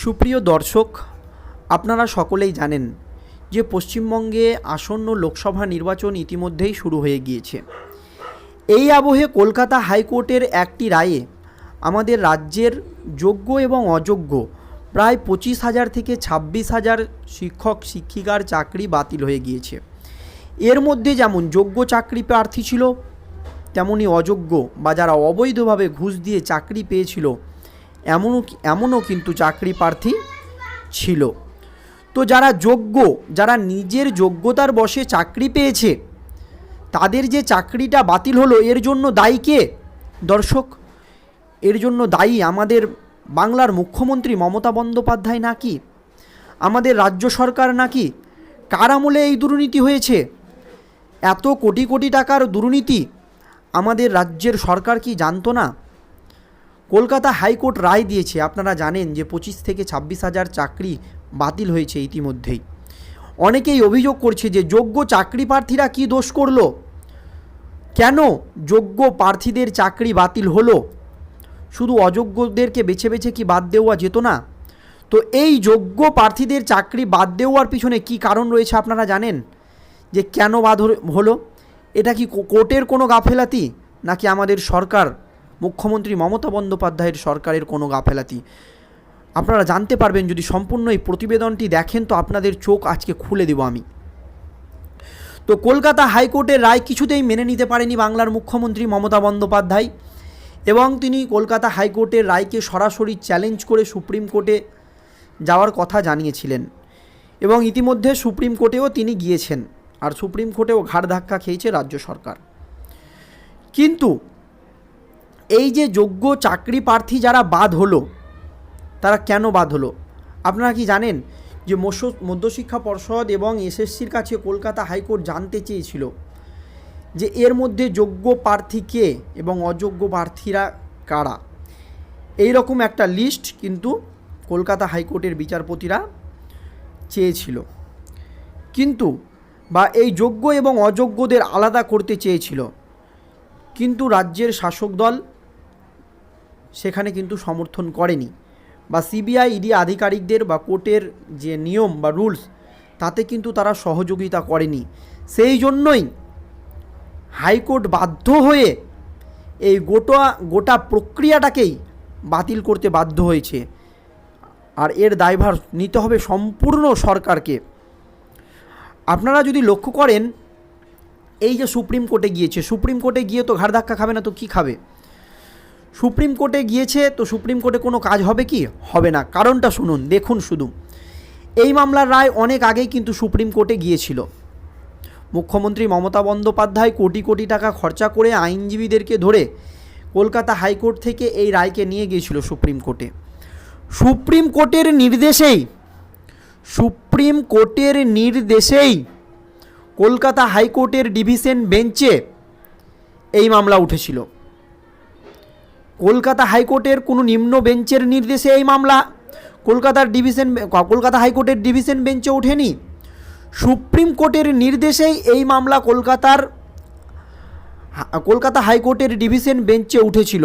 সুপ্রিয় দর্শক, আপনারা সকলেই জানেন যে পশ্চিমবঙ্গে আসন্ন লোকসভা নির্বাচন ইতিমধ্যেই শুরু হয়ে গিয়েছে। এই আবহে কলকাতা হাইকোর্টের একটি রায়ে আমাদের রাজ্যের যোগ্য এবং অযোগ্য প্রায় পঁচিশ হাজার থেকে ছাব্বিশ হাজার শিক্ষক, শিক্ষিকার চাকরি বাতিল হয়ে গিয়েছে। এর মধ্যে যেমন যোগ্য চাকরি প্রার্থী ছিল, তেমনি অযোগ্য বা যারা অবৈধভাবে ঘুষ দিয়ে চাকরি পেয়েছিল এমনও এমনও কিন্তু চাকরি প্রার্থী ছিল। তো যারা যোগ্য, যারা নিজের যোগ্যতার বসে চাকরি পেয়েছে, তাদের যে চাকরিটা বাতিল হলো, এর জন্য দায়ী কে? দর্শক, এর জন্য দায়ী আমাদের বাংলার মুখ্যমন্ত্রী মমতা বন্দ্যোপাধ্যায় নাকি? আমাদের রাজ্য সরকার নাকি? কার আমলে এই দুর্নীতি হয়েছে? এত কোটি কোটি টাকার দুর্নীতি আমাদের রাজ্যের সরকার কি জানতো না? কলকাতা হাইকোর্ট রায় দিয়েছে, আপনারা জানেন যে পঁচিশ থেকে ছাব্বিশ হাজার চাকরি বাতিল হয়েছে ইতিমধ্যেই। অনেকেই অভিযোগ করছে যে যোগ্য চাকরি প্রার্থীরা কী দোষ করল? কেন যোগ্য প্রার্থীদের চাকরি বাতিল হলো? শুধু অযোগ্যদেরকে বেছে বেছে কি বাদ দেওয়া যেত না? তো এই যোগ্য প্রার্থীদের চাকরি বাদ দেওয়ার পিছনে কি কারণ রয়েছে আপনারা জানেন? যে কেন বাদ হল- এটা কো- কোর্টের কোনো গাফেলাতি, নাকি আমাদের সরকার মুখ্যমন্ত্রী মমতা বন্দ্যোপাধ্যায়ের সরকারের কোনো গাফেলাতি। আপনারা জানতে পারবেন যদি সম্পূর্ণ এই প্রতিবেদনটি দেখেন, তো আপনাদের চোখ আজকে খুলে দেব আমি। তো কলকাতা হাইকোর্টের রায় কিছুতেই মেনে নিতে পারেনি বাংলার মুখ্যমন্ত্রী মমতা বন্দ্যোপাধ্যায় এবং তিনি কলকাতা হাইকোর্টের রায়কে সরাসরি চ্যালেঞ্জ করে সুপ্রিম কোর্টে যাওয়ার কথা জানিয়েছিলেন এবং ইতিমধ্যে সুপ্রিম কোর্টেও তিনি গিয়েছেন আর সুপ্রিম কোর্টেও ঘাড় ধাক্কা খেয়েছে রাজ্য সরকার। কিন্তু এই যে যোগ্য চাকরি প্রার্থী যারা বাদ হলো, তারা কেন বাদ হলো? আপনারা কি জানেন যে মধ্যশিক্ষা পর্ষদ এবং এসএসসির কাছে কলকাতা হাইকোর্ট জানতে চেয়েছিল যে এর মধ্যে যোগ্য প্রার্থী কে এবং অযোগ্য প্রার্থীরা কারা? এই রকম একটা লিস্ট কিন্তু কলকাতা হাইকোর্টের বিচারপতিরা চেয়েছিল। কিন্তু বা এই যোগ্য এবং অযোগ্যদের আলাদা করতে চেয়েছিল। কিন্তু রাজ্যের শাসক দল সেখানে কিন্তু সমর্থন করেনি। বা সিবিআই, ইডি আধিকারিকদের বা কোর্টের যে নিয়ম বা রুলস, তাতে কিন্তু তারা সহযোগিতা করেনি। সেই জন্যই হাইকোর্ট বাধ্য হয়ে এই গোটা গোটা প্রক্রিয়াটাকেই বাতিল করতে বাধ্য হয়েছে। আর এর দায়ভার নিতে হবে সম্পূর্ণ সরকারকে। আপনারা যদি লক্ষ্য করেন, এই যে সুপ্রিম কোর্টে গিয়েছে, সুপ্রিম কোর্টে গিয়ে তো ঘাড় ধাক্কা খাবে না তো কী খাবে? সুপ্রিম কোর্টে গিয়েছে, তো সুপ্রিম কোর্টে কোনো কাজ হবে কি? হবে না। কারণটা শুনুন, দেখুন শুধু। এই মামলার রায় অনেক আগেই কিন্তু সুপ্রিম কোর্টে গিয়েছিল। মুখ্যমন্ত্রী মমতা বন্দ্যোপাধ্যায় কোটি কোটি টাকা খরচা করে আইনজীবীদেরকে ধরে কলকাতা হাইকোর্ট থেকে এই রায়কে নিয়ে গিয়েছিল সুপ্রিম কোর্টে। সুপ্রিম কোর্টের নির্দেশেই, সুপ্রিম কোর্টের নির্দেশেই কলকাতা হাইকোর্টের ডিভিশন বেঞ্চে এই মামলা উঠেছিল। কলকাতা হাইকোর্টের কোনো নিম্ন বেঞ্চের নির্দেশে এই মামলা। কলকাতার ডিভিশন কলকাতা হাইকোর্টের ডিভিশন বেঞ্চে ওঠেনি। সুপ্রিম কোর্টের নির্দেশেই এই মামলা কলকাতার কলকাতা হাইকোর্টের ডিভিশন বেঞ্চে উঠেছিল।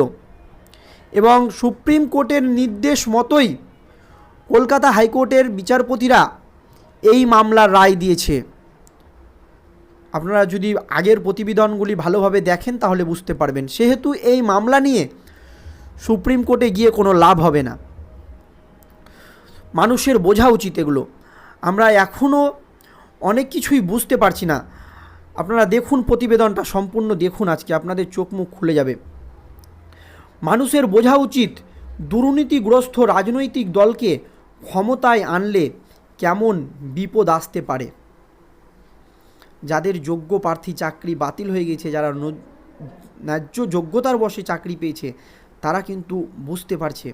এবং সুপ্রিম কোর্টের নির্দেশ মতোই কলকাতা হাইকোর্টের বিচারপতিরা এই মামলার রায় দিয়েছে। আপনারা যদি আগের প্রতিবেদনগুলি ভালোভাবে দেখেন তাহলে বুঝতে পারবেন। সেহেতু এই মামলা নিয়ে সুপ্রিম কোর্টে গিয়ে কোনো লাভ হবে না। মানুষের বোঝা উচিত এগুলো। আমরা এখনও অনেক কিছুই বুঝতে পারছি না। আপনারা দেখুন প্রতিবেদনটা, সম্পূর্ণ দেখুন আজকে, আপনাদের চোখ মুখ খুলে যাবে। মানুষের বোঝা উচিত দুর্নীতিগ্রস্ত রাজনৈতিক দলকে ক্ষমতায় আনলে কেমন বিপদ আসতে পারে। যাদের যোগ্য প্রার্থী চাকরি বাতিল হয়ে গেছে, যারা ন্যায্য যোগ্যতার বসে চাকরি পেয়েছে তারা কিন্তু বুঝতে পারছে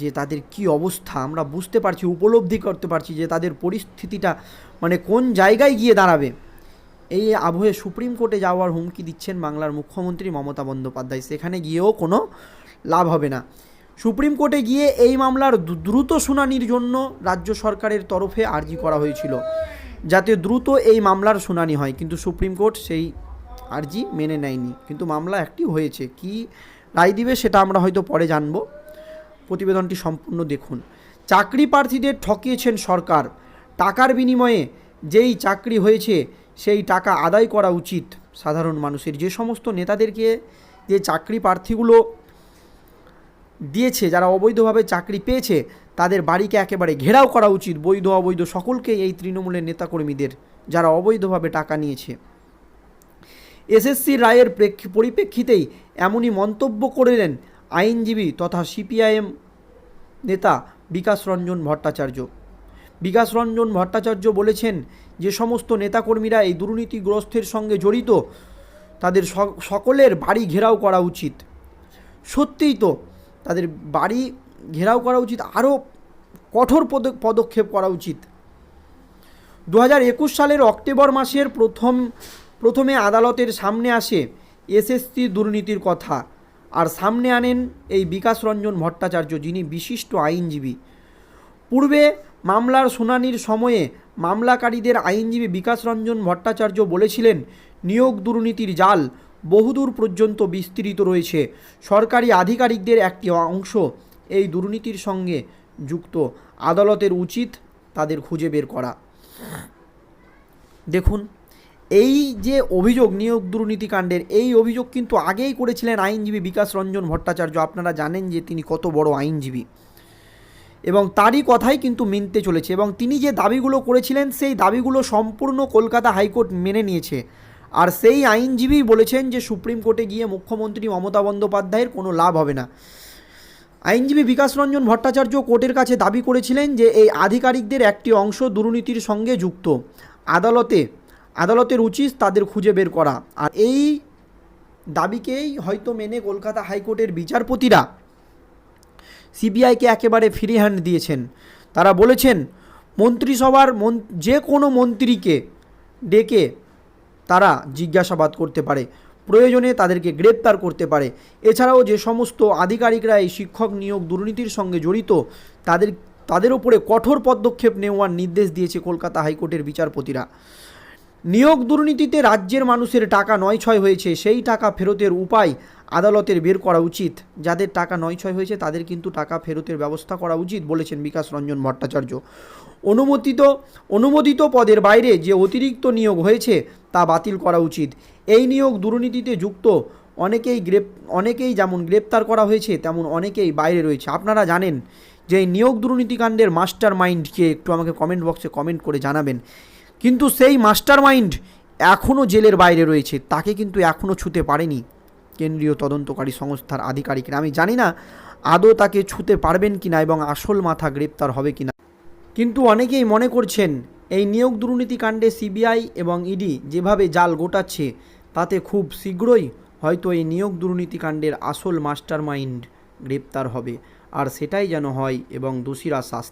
যে তাদের কি অবস্থা, আমরা বুঝতে পারছি, উপলব্ধি করতে পারছি যে তাদের পরিস্থিতিটা মানে কোন জায়গায় গিয়ে দাঁড়াবে। এই আবহে সুপ্রিম কোর্টে যাওয়ার হুমকি দিচ্ছেন বাংলার মুখ্যমন্ত্রী মমতা বন্দ্যোপাধ্যায়। সেখানে গিয়েও কোনো লাভ হবে না। সুপ্রিম কোর্টে গিয়ে এই মামলার দ্রুত শুনানির জন্য রাজ্য সরকারের তরফে আর্জি করা হয়েছিল, যাতে দ্রুত এই মামলার শুনানি হয়। কিন্তু সুপ্রিম কোর্ট সেই আর্জি মেনে নেয়নি। কিন্তু মামলা একটি হয়েছে। কি রায় দিবে, সেটা আমরা হয়তো পরে জানব। প্রতিবেদনটি সম্পূর্ণ দেখুন। চাকরি প্রার্থীদের ঠকিয়েছেন সরকার। টাকার বিনিময়ে যেই চাকরি হয়েছে, সেই টাকা আদায় করা উচিত সাধারণ মানুষের। যে সমস্ত নেতাদেরকে যে চাকরি প্রার্থীগুলো দিয়েছে, যারা অবৈধভাবে চাকরি পেয়েছে, তাদের বাড়িকে একেবারে ঘেরাও করা উচিত। বৈধ, অবৈধ, সকলকে এই তৃণমূলের নেতাকর্মীদের, যারা অবৈধভাবে টাকা নিয়েছে। এসএসসি রায়ের প্রেক্ষি, পরিপ্রেক্ষিতেই এমনই মন্তব্য করলেন আইনজীবী তথা সিপিআইএম নেতা বিকাশ রঞ্জন ভট্টাচার্য। বিকাশ রঞ্জন ভট্টাচার্য বলেছেন যে সমস্ত নেতাকর্মীরা এই দুর্নীতিগ্রস্তের সঙ্গে জড়িত, তাদের সকলের বাড়ি ঘেরাও করা উচিত। সত্যিই তো, তাদের বাড়ি ঘেরাও করা উচিত, আরও কঠোর পদ- পদক্ষেপ করা উচিত। দু হাজার একুশ সালের অক্টোবর মাসের প্রথম প্রথমে আদালতের সামনে আসে এসএসসি দুর্নীতির কথা আর সামনে আনেন এই বিকাশ রঞ্জন ভট্টাচার্য, যিনি বিশিষ্ট আইনজীবী। পূর্বে মামলার শুনানির সময়ে মামলাকারীদের আইনজীবী বিকাশ রঞ্জন ভট্টাচার্য বলেছিলেন, নিয়োগ দুর্নীতির জাল বহুদূর পর্যন্ত বিস্তৃত রয়েছে। সরকারি আধিকারিকদের একটি অংশ এই দুর্নীতির সঙ্গে যুক্ত। আদালতের উচিত তাদের খুঁজে বের করা। দেখুন এই যে অভিযোগ, নিয়োগ দুর্নীতিকাণ্ডের এই অভিযোগ কিন্তু আগেই করেছিলেন আইনজীবী বিকাশ রঞ্জন ভট্টাচার্য। আপনারা জানেন যে তিনি কত বড় আইনজীবী। এবং তারই কথাই কিন্তু মিনতে চলেছে। এবং তিনি যে দাবিগুলো করেছিলেন, সেই দাবিগুলো সম্পূর্ণ কলকাতা হাইকোর্ট মেনে নিয়েছে। আর সেই আইনজীবী বলেছেন যে সুপ্রিম কোর্টে গিয়ে মুখ্যমন্ত্রী মমতা বন্দ্যোপাধ্যায়ের কোনো লাভ হবে না। আইনজীবী বিকাশ রঞ্জন ভট্টাচার্য কোর্টের কাছে দাবি করেছিলেন যে এই আধিকারিকদের একটি অংশ দুর্নীতির সঙ্গে যুক্ত। আদালতে আদালতের উচিত তাদের খুঁজে বের করা। আর এই দাবিকেই হয়তো মেনে কলকাতা হাইকোর্টের বিচারপতিরা সিবিআইকে একেবারে ফ্রি হ্যান্ড দিয়েছেন। তারা বলেছেন, মন্ত্রিসভার মন, যে কোনো মন্ত্রীকে ডেকে তারা জিজ্ঞাসাবাদ করতে পারে, প্রয়োজনে তাদেরকে গ্রেপ্তার করতে পারে। এছাড়াও যে সমস্ত আধিকারিকরা এই শিক্ষক নিয়োগ দুর্নীতির সঙ্গে জড়িত, তাদের তাদের উপরে কঠোর পদক্ষেপ নেওয়ার নির্দেশ দিয়েছে কলকাতা হাইকোর্টের বিচারপতিরা। নিয়োগ দুর্নীতিতে রাজ্যের মানুষের টাকা নয় ছয় হয়েছে, সেই টাকা ফেরতের উপায় আদালতের বের করা উচিত। যাদের টাকা নয় ছয় হয়েছে, তাদের কিন্তু টাকা ফেরতের ব্যবস্থা করা উচিত বলেছেন বিকাশ রঞ্জন ভট্টাচার্য। অনুমোদিত অনুমোদিত পদের বাইরে যে অতিরিক্ত নিয়োগ হয়েছে, তা বাতিল করা উচিত। এই নিয়োগ দুর্নীতিতে যুক্ত, অনেকেই গ্রেপ, অনেকেই যেমন গ্রেপ্তার করা হয়েছে, তেমন অনেকেই বাইরে রয়েছে। আপনারা জানেন যে নিয়োগ দুর্নীতিকাণ্ডের মাস্টার মাইন্ডকে একটু আমাকে কমেন্ট বক্সে কমেন্ট করে জানাবেন। কিন্তু সেই মাস্টার মাইন্ড এখনও জেলের বাইরে রয়েছে। তাকে কিন্তু এখনও ছুতে পারেনি কেন্দ্রীয় তদন্তকারী সংস্থার আধিকারিকরা। আমি জানি না আদৌ তাকে ছুতে পারবেন কিনা এবং আসল মাথা গ্রেপ্তার হবে কিনা। কিন্তু অনেকেই মনে করছেন এই নিয়োগ দুর্নীতি কাণ্ডে সিবিআই এবং ইডি যেভাবে জাল গোটাচ্ছে, তাতে খুব শীঘ্রই হয়তো এই নিয়োগ দুর্নীতি কাণ্ডের আসল মাস্টার মাইন্ড গ্রেপ্তার হবে। আর সেটাই যেন হয় এবং দোষীরা শাস্তি